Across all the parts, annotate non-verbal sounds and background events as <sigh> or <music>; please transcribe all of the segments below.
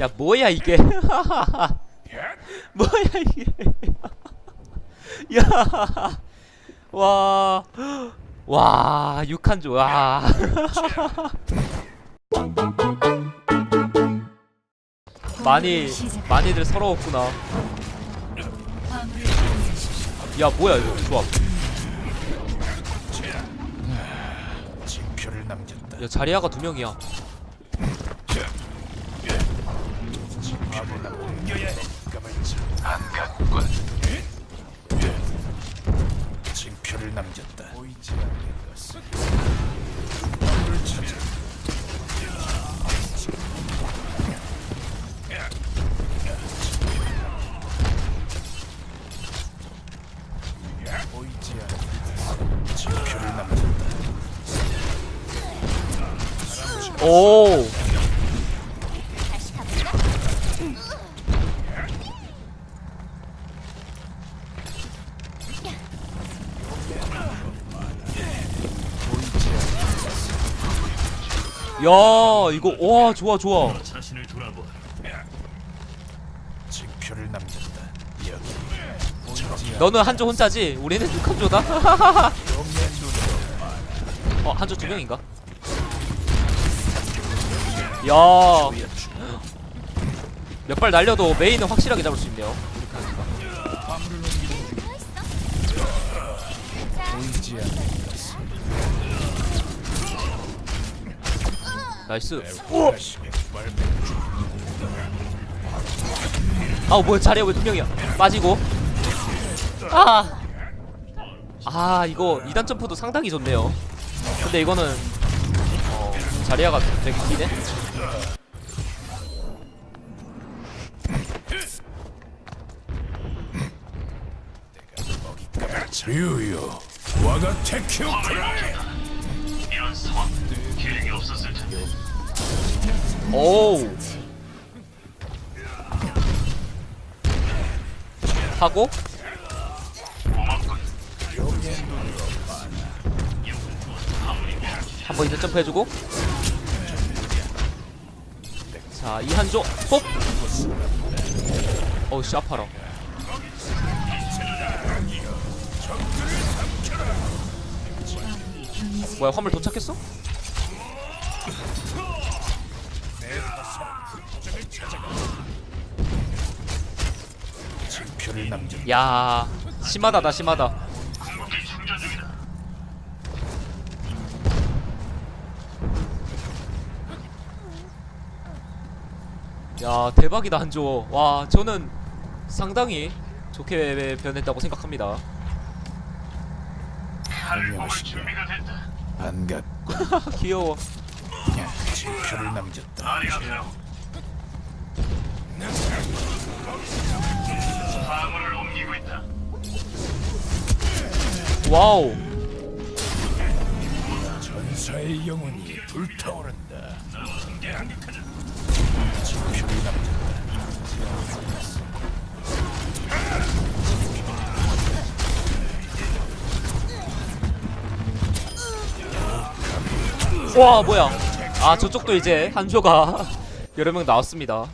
야 뭐야 이게? <laughs> 뭐야 이게? 야 와 와 6한조 와. <laughs> 많이 많이들 서러웠구나. 야 뭐야 이거? 조합 남겼다. 야 자리아가 두 명이야 옮겨야 해. 안갔군. 징표를 남겼다. 보이지 않는 것을. 을 찾아. 보이지 않는 것을. 징표를 남겼다. 오 야 이거 와 좋아 좋아 자신을 돌아보. 징표를 남겼다. 여기. 너는 한조 혼자지? 우리는 6한조다? 영의 눈으로 어 한조 두 명인가? 야몇 발 날려도 메인은 확실하게 잡을 수 있네요. 나이스. 자식의 말매 아 뭐야 자리야 왜두 명이야? 빠지고. 아! 아 이거 2단 점프도 상당히 좋네요. 근데 이거는 어, 자리아가 되게 기네? 류요. 와가 테키오쿠라 이런 상황 계획이 없었을 텐데. 오우. 하고? 고맙군. 한 번 이제 점프 해주고. 자 이한조. 뽑 어우 씨 아파라 뭐야 화물 도착했어? 야 심하다 나 심하다. 야 대박이다 한조 와 저는 상당히 좋게 변했다고 생각합니다 안녕하십니까. 반갑군 <laughs> 귀여워 남겼다. 화물을 옮기고 있다. 와우 전사의 영혼이 불타오른다 징표를 남겼다 와 뭐야. 아 저쪽도 이제 한조가 <laughs> 여러 명 나왔습니다.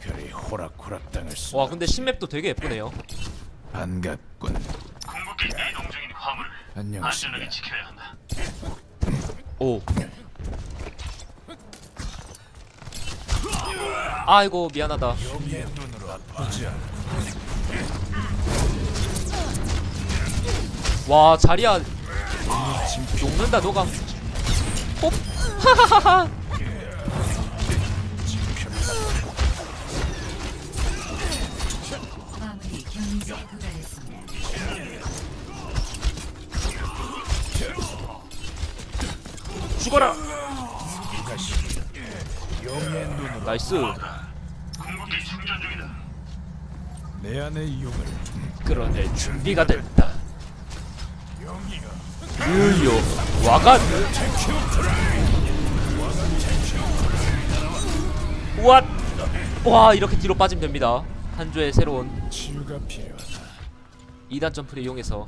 별이 호락호락 당할 수 와 근데 신맵도 되게 예쁘네요. 반갑군. 궁극기 이동 중인 화물을 안전하게 지켜야. 한다. 오. 아이고 미안하다. 영의 눈으로 아프지 와 자리야. 녹는다 녹아. 홉 하하하하. 죽어라. 나이스. 내 안의 용을 그러네 준비가 됐다 유유 와간 왓! 와 이렇게 뒤로 빠지면 됩니다 한조의 새로운 치유가 필요하다 2단 점프를 이용해서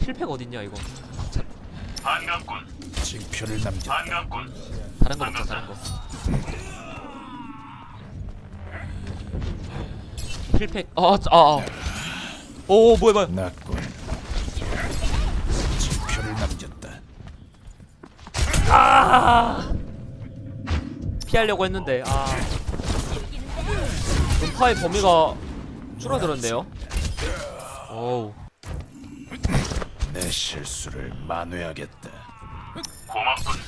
힐팩 어딨냐 이거 반갑군. 징표를 남겼다. 반갑군. 다른 거 먹자 다른 거 힐팩 아아아 아, 오 뭐야 뭐야. 피하려고 했는데 아 음파의 범위가 줄어들었네요 오우 내 실수를 만회하겠다. 고맙군.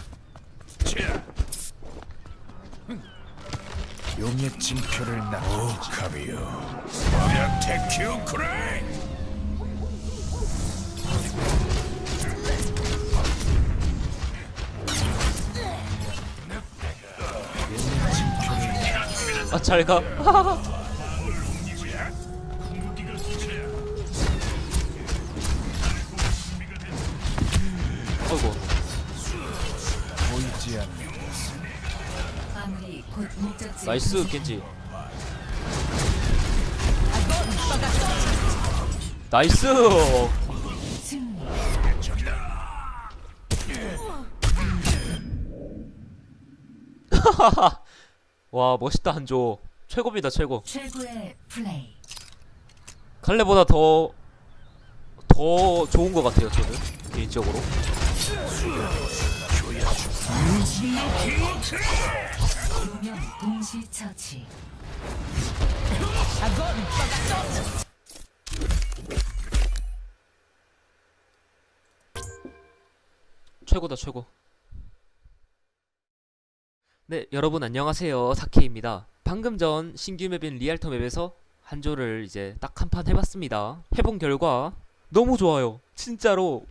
용의 징표를 남겼다. 오 카비오. 마약 테큐 크레이. 아 잘가. 어이구 보이지 나이스 겐지. 나이스! 승리. <laughs> 와 멋있다 한조 최고입니다 최고 최고의 플레이. 칼레보다 더 더 좋은 것 같아요 저는 개인적으로 두명 동시 처치. 최고다 최고 네 여러분 안녕하세요. 사케입니다. 방금 전 신규 맵인 리알터 맵에서 한조를 이제 딱 한 판 해봤습니다. 해본 결과 너무 좋아요. 진짜로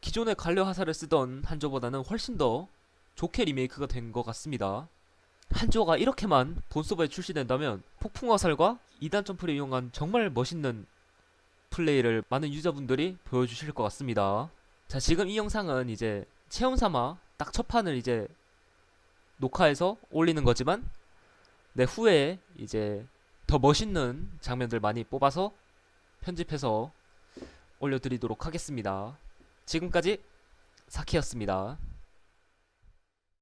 기존의 관려 화살을 쓰던 한조보다는 훨씬 더 좋게 리메이크가 된 것 같습니다. 한조가 이렇게만 본서버에 출시된다면 폭풍 화살과 2단 점프를 이용한 정말 멋있는 플레이를 많은 유저분들이 보여주실 것 같습니다. 자 지금 이 영상은 이제 체험 삼아 딱 첫 판을 이제 녹화해서 올리는 거지만 내 후에 이제 더 멋있는 장면들 많이 뽑아서 편집해서 올려드리도록 하겠습니다. 지금까지 사키였습니다.